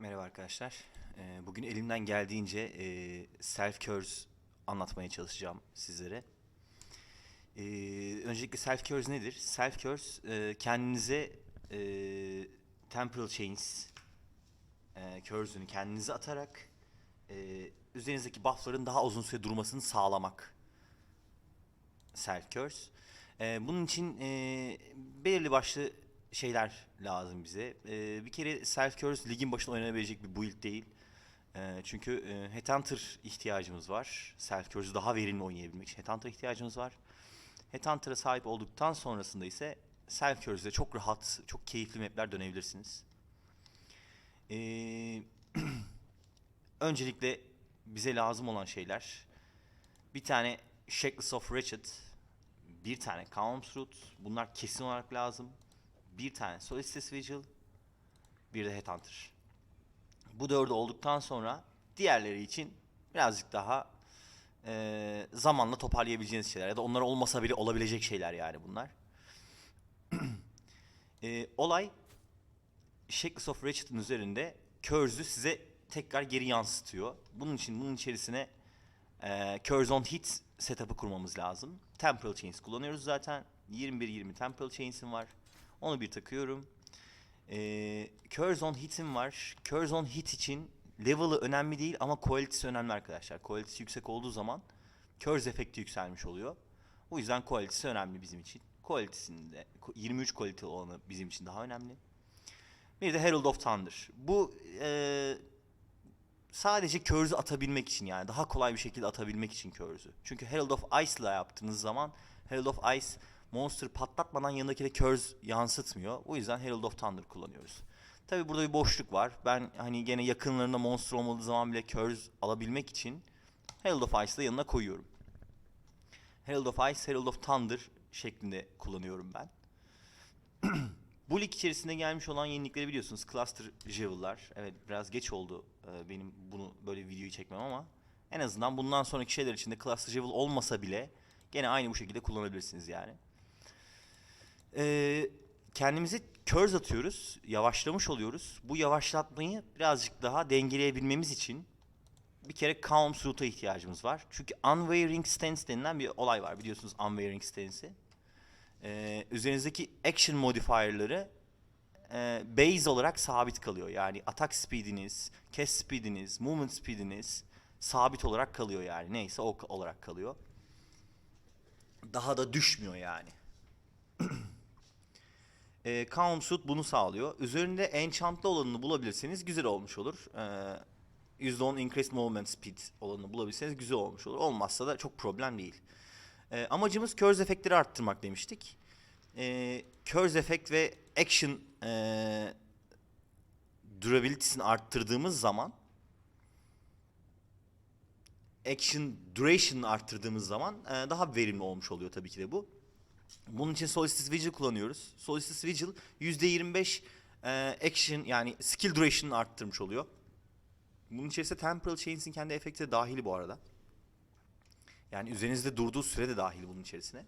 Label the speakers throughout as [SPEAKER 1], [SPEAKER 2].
[SPEAKER 1] Merhaba arkadaşlar. Ee, Bugün elimden geldiğince e, self curse anlatmaya çalışacağım sizlere. Ee, Öncelikle self curse nedir? Self curse e, kendinize e, temporal chains curse'ünü kendinize atarak üzerinizdeki buff'ların daha uzun süre durmasını sağlamak. Self curse. Ee, bunun için belirli başlı şeyler lazım bize. Ee, bir kere self curse ligin başında oynanabilecek bir build değil. Ee, çünkü e, Headhunter ihtiyacımız var. Self curse'ü daha verimli oynayabilmek için Headhunter ihtiyacımız var. Headhunter'a sahip olduktan sonrasında ise self curse'de çok rahat, çok keyifli mapler dönebilirsiniz. Ee, öncelikle bize lazım olan şeyler bir tane Shackless of Wretched, bir tane Calm's Root, bunlar kesin olarak lazım. Bir tane Solstice Vigil, bir de Headhunter. Bu dördü olduktan sonra diğerleri için birazcık daha eee, zamanla toparlayabileceğiniz şeyler ya da onlar olmasa bile olabilecek şeyler yani bunlar. Eee, olay Shackless of Wretched'ın üzerinde Curse'ü size tekrar geri yansıtıyor. Bunun için bunun içerisine e, Curse on Hit setup'ı kurmamız lazım. Temporal Chains kullanıyoruz zaten. 21-20 Temporal Chains'im var. Onu bir takıyorum. E, Curse on Hit'im var. Curse on Hit için level'ı önemli değil ama quality'si önemli arkadaşlar. Quality'si yüksek olduğu zaman Curse efekti yükselmiş oluyor. O yüzden quality'si önemli bizim için. Quality'sinde 23 quality olanı bizim için daha önemli. Bir de Herald of Thunder. Bu e, sadece Curse'ü atabilmek için yani daha kolay bir şekilde atabilmek için Curse'ü. Çünkü Herald of Ice ile yaptığınız zaman Herald of Ice monster patlatmadan yanındakine Curse yansıtmıyor. O yüzden Herald of Thunder kullanıyoruz. Tabi burada bir boşluk var. Ben hani gene yakınlarında monster olmadığı zaman bile Curse alabilmek için Herald of Ice'ı da yanına koyuyorum. Herald of Ice, Herald of Thunder şeklinde kullanıyorum ben. Bu lig içerisinde gelmiş olan yenilikleri biliyorsunuz. Cluster Javel'lar. Evet biraz geç oldu e, benim bunu böyle videoyu çekmem ama en azından bundan sonraki şeyler içinde Cluster Javel olmasa bile gene aynı bu şekilde kullanabilirsiniz yani. Ee, kendimize curse atıyoruz. Yavaşlamış oluyoruz. Bu yavaşlatmayı birazcık daha dengeleyebilmemiz için bir kere Calm Root'a ihtiyacımız var. Çünkü Unwavering Stance denilen bir olay var. Biliyorsunuz Unwavering Stance'i. Ee, üzerinizdeki action modifier'ları e, base olarak sabit kalıyor. Yani atak speed'iniz, cast speed'iniz, movement speed'iniz sabit olarak kalıyor yani. Neyse o olarak kalıyor. Daha da düşmüyor yani. e, Calm Suit bunu sağlıyor. Üzerinde enchantlı olanını bulabilirseniz güzel olmuş olur. E, %10 increased movement speed olanını bulabilirseniz güzel olmuş olur. Olmazsa da çok problem değil. E, amacımız curse efektleri arttırmak demiştik. E, curse efekt ve action e, durability'sini arttırdığımız zaman action duration'ını arttırdığımız zaman e, daha verimli olmuş oluyor tabii ki de bu. Bunun için Solstice Vigil kullanıyoruz. Solstice Vigil %25 e, action yani skill duration'ını arttırmış oluyor. Bunun içerisinde Temporal Chains'in kendi efekti de dahili bu arada. Yani üzerinizde durduğu süre de dahil bunun içerisine.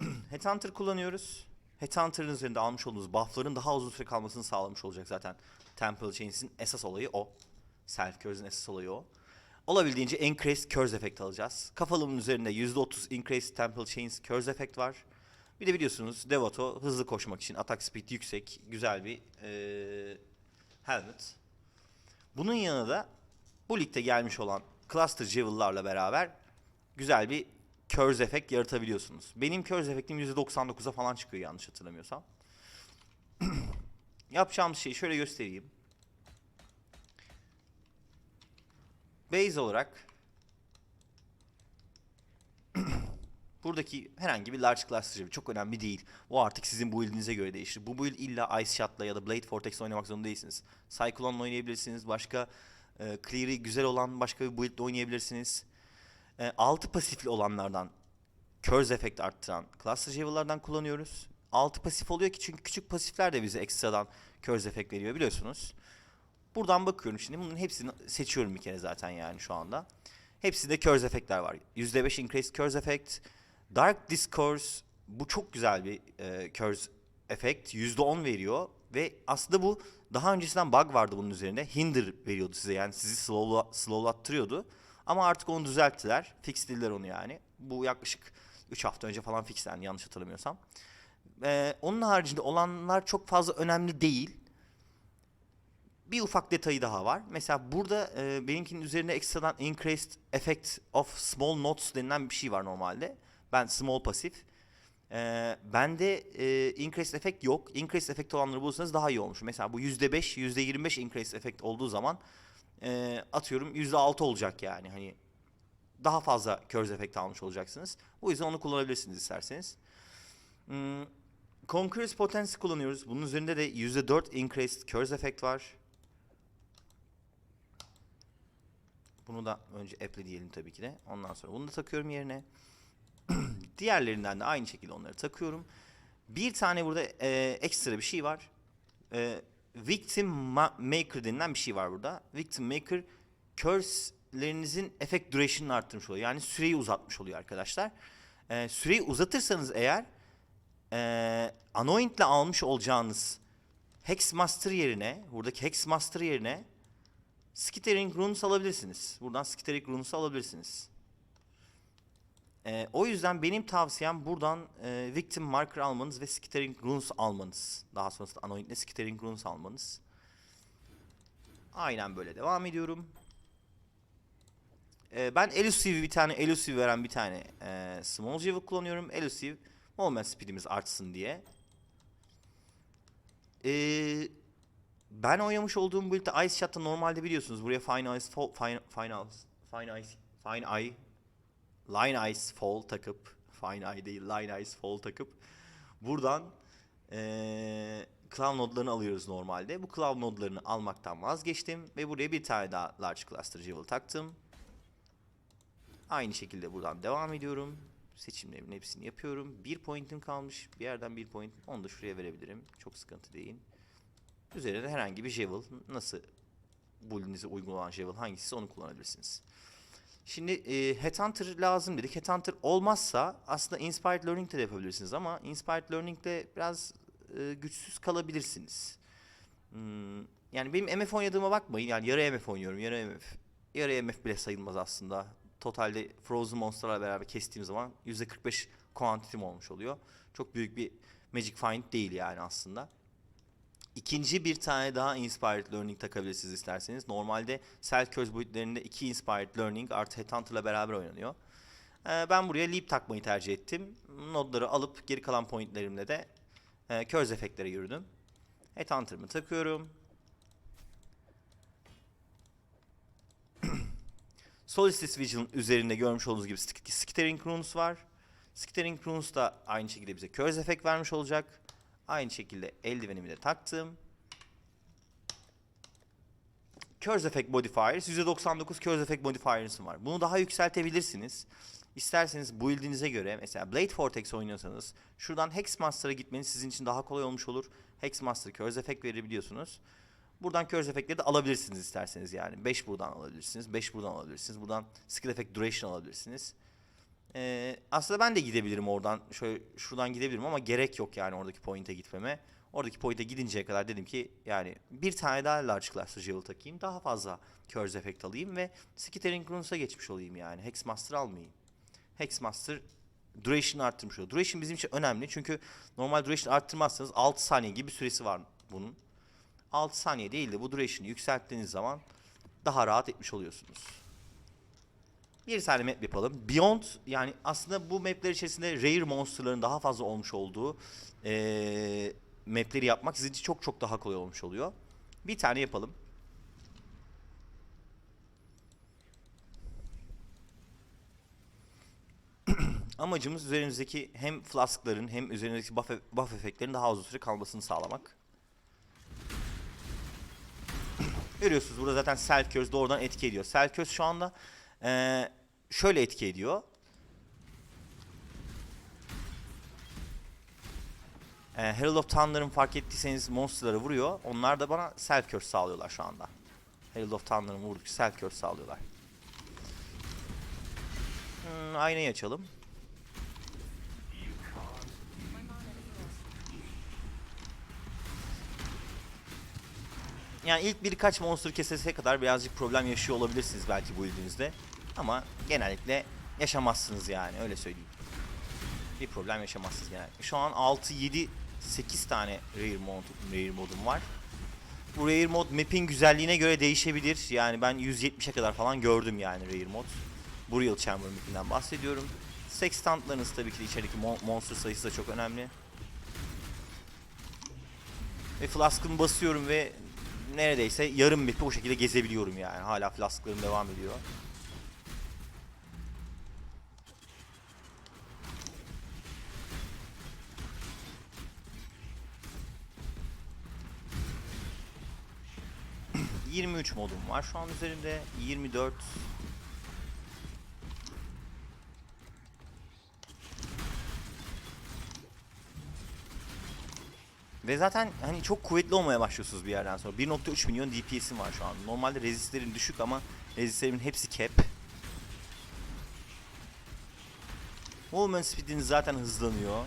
[SPEAKER 1] Headhunter kullanıyoruz. Headhunter'ın üzerinde almış olduğunuz buff'ların daha uzun süre kalmasını sağlamış olacak zaten. Temporal Chains'in esas olayı o. Self Curse'in esas olayı o. Olabildiğince Increased Curse efekt alacağız. Kafalımın üzerinde %30 Increased Temporal Chains Curse efekt var. Bir de biliyorsunuz Devoto hızlı koşmak için atak speed yüksek, güzel bir eee, helmet. Bunun yanında da bu ligde gelmiş olan Cluster Javel'larla beraber güzel bir Curse efekt yaratabiliyorsunuz. Benim Curse efektim %99'a falan çıkıyor yanlış hatırlamıyorsam. Yapacağımız şeyi şöyle göstereyim. Base olarak buradaki herhangi bir large cluster Jewel çok önemli değil. O artık sizin build'inize göre değişir. Bu build illa Ice Shot'la ya da Blade Vortex'le oynamak zorunda değilsiniz. Cyclone'la oynayabilirsiniz. Başka e, clear'i güzel olan başka bir build'le oynayabilirsiniz. E, 6 pasifli olanlardan Curse efekt arttıran Cluster Jewel'lardan kullanıyoruz. 6 pasif oluyor ki çünkü küçük pasifler de bize ekstradan Curse efekt veriyor biliyorsunuz. Buradan bakıyorum şimdi bunların hepsini seçiyorum bir kere zaten yani şu anda. Hepsinde Curse efektler var. %5 Increased Curse Effect. Dark Discourse bu çok güzel bir e, Curse efekt %10 veriyor ve aslında bu daha öncesinden bug vardı bunun üzerinde. Hinder veriyordu size yani sizi slowla, slowlattırıyordu. Ama artık onu düzelttiler. Fixlediler onu yani. Bu yaklaşık 3 hafta önce falan fixlendi yanlış hatırlamıyorsam. Ee, onun haricinde olanlar çok fazla önemli değil. Bir ufak detayı daha var. Mesela burada e, benimkinin üzerinde ekstradan increased effect of small notes denilen bir şey var normalde. Ben small pasif. Ee, bende e, increased effect yok. Increased effect olanları bulursanız daha iyi olmuş. Mesela bu %5, %25 increased effect olduğu zaman e, atıyorum %6 olacak yani. Hani daha fazla curse effect almış olacaksınız. O yüzden onu kullanabilirsiniz isterseniz. Hmm, Concurrence Potency kullanıyoruz. Bunun üzerinde de %4 increased curse effect var. Bunu da önce apply diyelim tabii ki de. Ondan sonra bunu da takıyorum yerine. Diğerlerinden de aynı şekilde onları takıyorum. Bir tane burada e, ekstra bir şey var. E, Victim ma- Maker denilen bir şey var burada. Victim Maker curse'lerinizin effect duration'ını arttırmış oluyor. Yani süreyi uzatmış oluyor arkadaşlar. E, süreyi uzatırsanız eğer e, Anoint'le almış olacağınız Hexmaster yerine, buradaki Hexmaster yerine Skittering Runes alabilirsiniz. Buradan Skittering Runes'u alabilirsiniz. Ee, o yüzden benim tavsiyem buradan e, Victim Marker almanız ve Skittering Runes almanız. Daha sonrasında Anoint'le Skittering Runes almanız. Aynen böyle devam ediyorum. Ee, ben Elusive bir tane Elusive veren bir tane e, Small Jewel kullanıyorum. Elusive Movement Speed'imiz artsın diye. Ee, ben oynamış olduğum build'de Ice Shot'ta normalde biliyorsunuz buraya Fine Ice Fall, Fine, Fine Ice, Fine Ice, Fine Eye, Line Ice Fall takıp, Fine Eye değil Line Ice Fall takıp buradan ee, Cloud nodlarını alıyoruz normalde. Bu Cloud nodlarını almaktan vazgeçtim ve buraya bir tane daha Large Cluster Jewel taktım. Aynı şekilde buradan devam ediyorum. Seçimlerimin hepsini yapıyorum. Bir point'im kalmış. Bir yerden bir point. Onu da şuraya verebilirim. Çok sıkıntı değil. Üzerine herhangi bir Jewel. Nasıl build'inize uygun olan Jewel hangisi onu kullanabilirsiniz. Şimdi e, Headhunter lazım dedik. Headhunter olmazsa aslında Inspired Learning de yapabilirsiniz ama Inspired Learning'de biraz e, güçsüz kalabilirsiniz. Hmm, yani benim MF oynadığıma bakmayın. Yani yarı MF oynuyorum. Yarı MF. Yarı MF bile sayılmaz aslında. Totalde Frozen Monster'la beraber kestiğim zaman %45 kuantitim olmuş oluyor. Çok büyük bir Magic Find değil yani aslında. İkinci bir tane daha Inspired Learning takabilirsiniz isterseniz. Normalde Cell Curse boyutlarında iki Inspired Learning artı Headhunter'la beraber oynanıyor. Ee, ben buraya Leap takmayı tercih ettim. Nodları alıp geri kalan pointlerimle de e, Curse efektlere yürüdüm. Headhunter'ımı takıyorum. Solstice Vision üzerinde görmüş olduğunuz gibi Sk- Skittering Runes var. Skittering Runes da aynı şekilde bize Curse efekt vermiş olacak. Aynı şekilde eldivenimi de taktım. Curse Effect Modifiers, %99 Curse Effect Modifiers'ım var. Bunu daha yükseltebilirsiniz. İsterseniz build'inize göre mesela Blade Vortex oynuyorsanız şuradan Hexmaster'a gitmeniz sizin için daha kolay olmuş olur. Hexmaster Curse Effect verebiliyorsunuz. Buradan Curse Effect'leri de alabilirsiniz isterseniz yani. 5 buradan alabilirsiniz, 5 buradan alabilirsiniz. Buradan Skill Effect Duration alabilirsiniz. Ee, aslında ben de gidebilirim oradan. Şöyle şuradan gidebilirim ama gerek yok yani oradaki point'e gitmeme. Oradaki point'e gidinceye kadar dedim ki yani bir tane daha large class jewel takayım. Daha fazla curse effect alayım ve Skittering Runes'a geçmiş olayım yani. Hexmaster almayayım. Hexmaster duration'ı arttırmış oluyor. Duration bizim için önemli çünkü normal duration arttırmazsanız 6 saniye gibi bir süresi var bunun. 6 saniye değil de bu duration'ı yükselttiğiniz zaman daha rahat etmiş oluyorsunuz. Bir tane map yapalım. Beyond yani aslında bu mapler içerisinde rare monsterların daha fazla olmuş olduğu eee mapleri yapmak sizin için çok çok daha kolay olmuş oluyor. Bir tane yapalım. Amacımız üzerinizdeki hem flaskların hem üzerinizdeki buff, e- buff efektlerin daha uzun süre kalmasını sağlamak. Görüyorsunuz burada zaten Self Curse doğrudan etki ediyor. Self Curse şu anda e, şöyle etki ediyor. E, Herald of Thunder'ın fark ettiyseniz monsterları vuruyor. Onlar da bana self curse sağlıyorlar şu anda. Herald of Thunder'ın vurduk self curse sağlıyorlar. Hmm, aynayı açalım. Yani ilk birkaç monster kesesine kadar birazcık problem yaşıyor olabilirsiniz belki bu ildinizde. Ama genellikle yaşamazsınız yani öyle söyleyeyim. Bir problem yaşamazsınız yani. Şu an 6, 7, 8 tane rare, mod, rare modum var. Bu rare mod map'in güzelliğine göre değişebilir. Yani ben 170'e kadar falan gördüm yani rare mod. Burial Chamber map'inden bahsediyorum. Sextantlarınız tabii ki de içerideki mon- monster sayısı da çok önemli. Ve flask'ımı basıyorum ve neredeyse yarım map'i o şekilde gezebiliyorum yani. Hala flask'larım devam ediyor. ...23 modum var şu an üzerinde. 24... Ve zaten hani çok kuvvetli olmaya başlıyorsunuz bir yerden sonra. 1.3 milyon DPS'im var şu an. Normalde rezistlerim düşük ama rezistlerimin hepsi cap. Movement speed'iniz zaten hızlanıyor.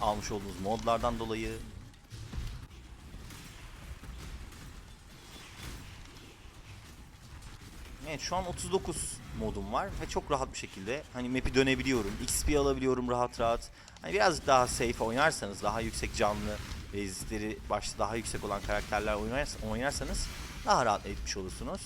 [SPEAKER 1] Almış olduğunuz modlardan dolayı. Evet şu an 39 modum var ve çok rahat bir şekilde hani map'i dönebiliyorum. XP alabiliyorum rahat rahat. Hani biraz daha safe oynarsanız, daha yüksek canlı rezistleri başta daha yüksek olan karakterler oynars- oynarsanız daha rahat etmiş olursunuz.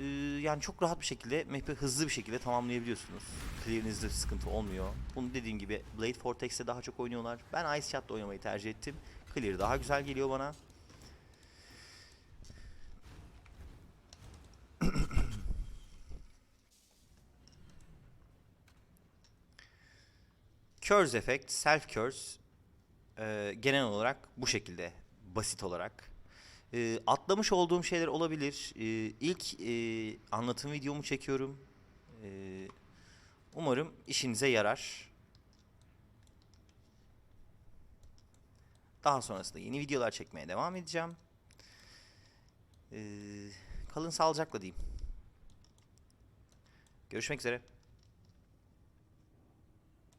[SPEAKER 1] Ee, yani çok rahat bir şekilde map'i hızlı bir şekilde tamamlayabiliyorsunuz. Clear'inizde sıkıntı olmuyor. Bunu dediğim gibi Blade Vortex'te daha çok oynuyorlar. Ben Ice Chat'ta oynamayı tercih ettim. Clear daha güzel geliyor bana. Curse Effect, Self Curse e, genel olarak bu şekilde basit olarak. E, atlamış olduğum şeyler olabilir. E, ilk e, anlatım videomu çekiyorum. E, umarım işinize yarar. Daha sonrasında yeni videolar çekmeye devam edeceğim. E, kalın sağlıcakla diyeyim. Görüşmek üzere.